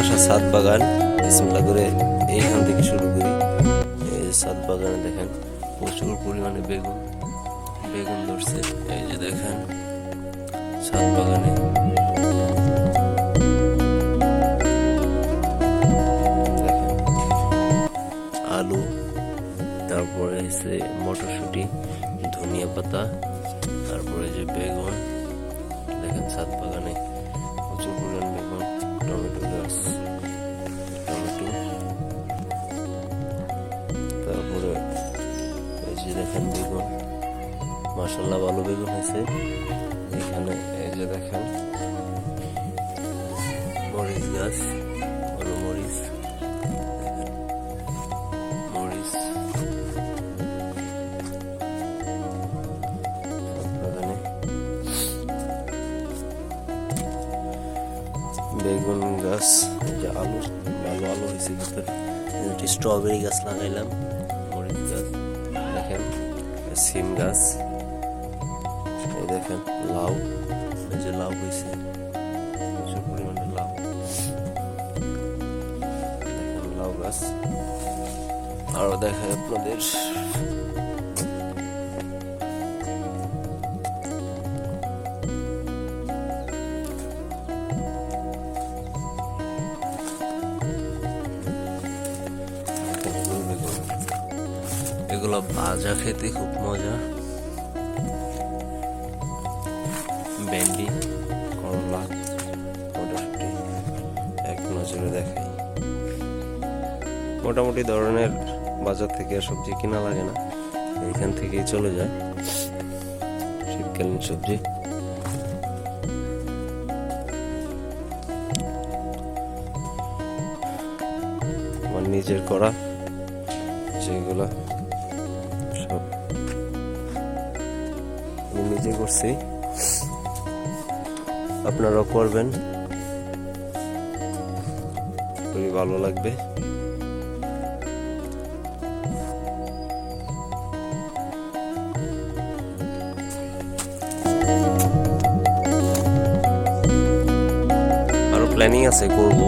বাসা সাত বাগান। বিসমিল্লাহ করে এইখান থেকে শুরু করি। এই সাত বাগানে, দেখেন, প্রচুর পরিমাণে বেগুন বেগুন ধরছে। এই যে দেখেন, সাত বাগানে। আলু, তারপরে হচ্ছে মটরশুঁটি, ধনিয়া পাতা, তারপরে যে বেগুন, দেখেন ছাদ বাগানে প্রচুর পরিমাণ বেগুন। টমেটো তারপরে এই যে দেখেন বেগুন। মাসাল্লাহ ভালো বেগুন হয়েছে। এখানে এই যে দেখেন মরিচ গাছ। বেগুন গাছ যে আলু ভালো আলু হয়েছে ভিতরে। একটি স্ট্রবেরি গাছ লাগাইলাম মরিচ গাছ, দেখেন সিম গাছ, এই দেখেন, লাউ, এই যে লাউ হয়েছে, প্রচুর পরিমাণে লাউ। লাউ গাছ। আরও দেখায় আপনাদের। এগুলো ভাজা খেতে খুব মজা। ভেন্ডি, করলা এক নজরে দেখাই। মোটামুটি ধরনের বাজার থেকে সবজি কিনা লাগে না। এইখান থেকেই চলে যায়। শীতকালীন সবজি। আমার নিজের করা যেগুলো। সব আমি নিজে করছি। আপনারাও করবেন। খুবই ভালো লাগবে। প্ল্যানিং আছে করব।